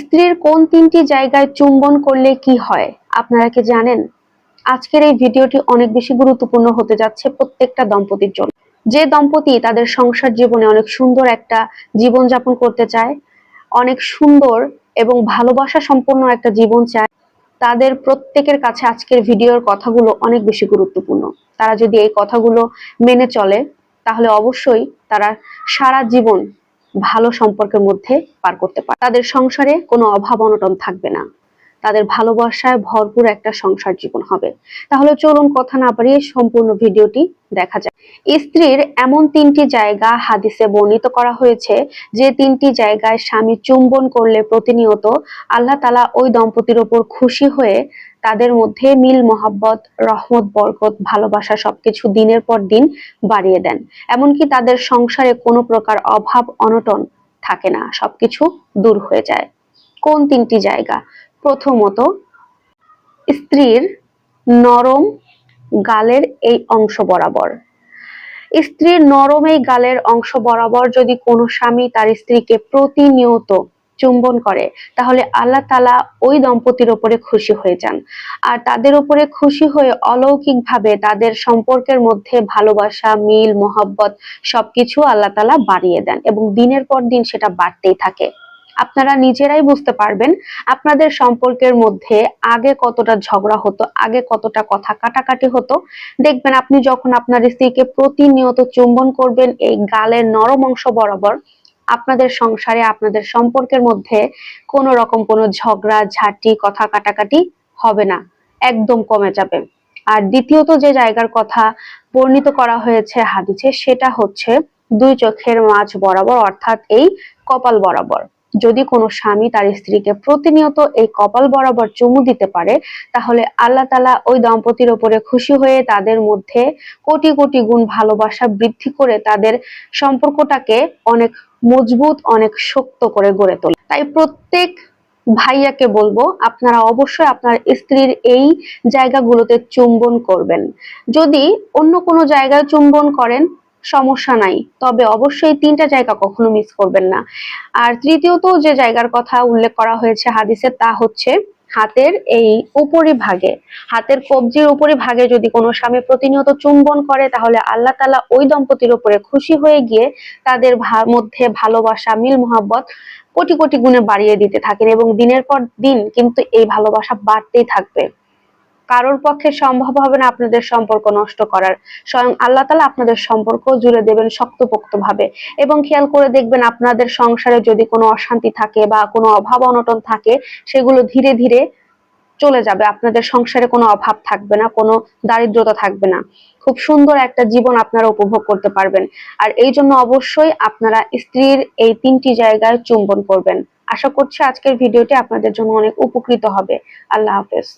স্ত্রীর কোন তিনটি জায়গায় চুম্বন করলে কি হয়, আপনারা কি জানেন? আজকের এই ভিডিওটি অনেক বেশি গুরুত্বপূর্ণ হতে যাচ্ছে প্রত্যেকটা দম্পতির জন্য। যে দম্পতি তাদের সংসার জীবনে অনেক সুন্দর একটা জীবন যাপন করতে চায়, অনেক সুন্দর এবং ভালোবাসা সম্পন্ন একটা জীবন চায়, তাদের প্রত্যেকের কাছে আজকের ভিডিওর কথাগুলো অনেক বেশি গুরুত্বপূর্ণ। তারা যদি এই কথাগুলো মেনে চলে, তাহলে অবশ্যই তারা সারা জীবন ভালো সম্পর্কের মধ্যে পার করতে পারে। তাদের সংসারে কোনো অভাব অনটন থাকবে না। তাদের ভালোবাসায় ভরপুর একটা সংসার জীবন হবে। তাহলে চলুন কথা না বাড়িয়ে সম্পূর্ণ ভিডিওটি দেখা যায় স্ত্রীর এমন তিনটি জায়গা হাদিসে বর্ণিত করা হয়েছে, যে তিনটি জায়গায় স্বামী চুম্বন করলে প্রতিনিয়ত আল্লাহ তালা ওই দম্পতির ওপর খুশি হয়ে তাদের মধ্যে মিল, মহাব্বত, রহমত, বরকত, ভালোবাসা সবকিছু দিনের পর দিন বাড়িয়ে দেন। এমনকি তাদের সংসারে কোনো প্রকার অভাব, অনটন থাকে না, সবকিছু দূর হয়ে যায়। কোন তিনটি জায়গা? প্রথমত, স্ত্রীর নরম গালের এই অংশ বরাবর। স্ত্রীর নরম এই গালের অংশ বরাবর যদি কোনো স্বামী তার স্ত্রীকে প্রতিনিয়ত চুম্বন করে, তাহলে আল্লাহ তালা ওই দম্পতির ওপরে খুশি হয়ে যান। আর তাদের উপরে খুশি হয়ে অলৌকিকভাবে তাদের সম্পর্কের মধ্যে ভালোবাসা, মিল, মোহাব্বত সবকিছু আল্লাহ তালা বাড়িয়ে দেন এবং দিনের পর দিন সেটা বাড়তেই থাকে। আপনারা নিজেরাই বুঝতে পারবেন আপনাদের সম্পর্কের মধ্যে আগে কতটা ঝগড়া হতো, আগে কতটা কথা কাটাকাটি হতো। দেখবেন আপনি যখন আপনার স্ত্রীকে প্রতিনিয়ত চুম্বন করবেন, এই গালের নরম অংশ বরাবর আপনাদের সংসারে, আপনাদের সম্পর্কের মধ্যে কোনো রকম কোনো ঝগড়া, ঝাঁটি, কথা কাটাকাটি হবে না। একদম কমে যাবে। আর দ্বিতীয়ত যে জায়গার কথা বর্ণিত করা হয়েছে হাদিসে, সেটা হচ্ছে দুই চোখের মাঝ বরাবর, অর্থাৎ এই কপাল বরাবর। যদি কোনো স্বামী তার স্ত্রীকে প্রতিনিয়ত এই কপাল বরাবর চুমু দিতে পারে, তাহলে আল্লাহ তালা ওই দম্পতির ওপরে খুশি হয়ে তাদের মধ্যে কোটি কোটি গুণ ভালোবাসা বৃদ্ধি করে তাদের সম্পর্কটাকে অনেক মজবুত, অনেক শক্ত করে গড়ে তোলে। তাই প্রত্যেক ভাইয়াকে বলব, আপনারা অবশ্যই আপনার স্ত্রীর এই জায়গাগুলোতে চুম্বন করবেন। যদি অন্য কোনো জায়গায় চুম্বন করেন, সমস্যা নাই। তবে অবশ্যই তিনটা জায়গা কখনো মিস করবেন না। আর তৃতীয়ত যে জায়গার কথা উল্লেখ করা হয়েছে হাদিসে, তা হচ্ছে হাতের এই উপরিভাগে, হাতের কবজির উপরি ভাগে যদি কোনো স্বামী প্রতিনিয়ত চুম্বন করে, তাহলে আল্লাহ তালা ওই দম্পতির উপরে খুশি হয়ে গিয়ে তাদের মধ্যে ভালোবাসা, মিল মোহাব্বত কোটি কোটি গুণে বাড়িয়ে দিতে থাকেন এবং দিনের পর দিন কিন্তু এই ভালোবাসা বাড়তেই থাকবে। কারোর পক্ষে সম্ভব হবে না আপনাদের সম্পর্ক নষ্ট করার। স্বয়ং আল্লাহ তালা আপনাদের সম্পর্ক জুড়ে দেবেন শক্তপোক্ত ভাবে এবং খেয়াল করে দেখবেন আপনাদের সংসারে যদি কোনো অশান্তি থাকে বা কোনো অভাব অনটন থাকে, সেগুলো ধীরে ধীরে চলে যাবে। আপনাদের সংসারে কোনো অভাব থাকবে না, কোনো দারিদ্রতা থাকবে না। খুব সুন্দর একটা জীবন আপনারা উপভোগ করতে পারবেন। আর এই জন্য অবশ্যই আপনারা স্ত্রীর এই তিনটি জায়গায় চুম্বন করবেন। আশা করছি আজকের ভিডিওটি আপনাদের জন্য অনেক উপকৃত হবে। আল্লাহ হাফেজ।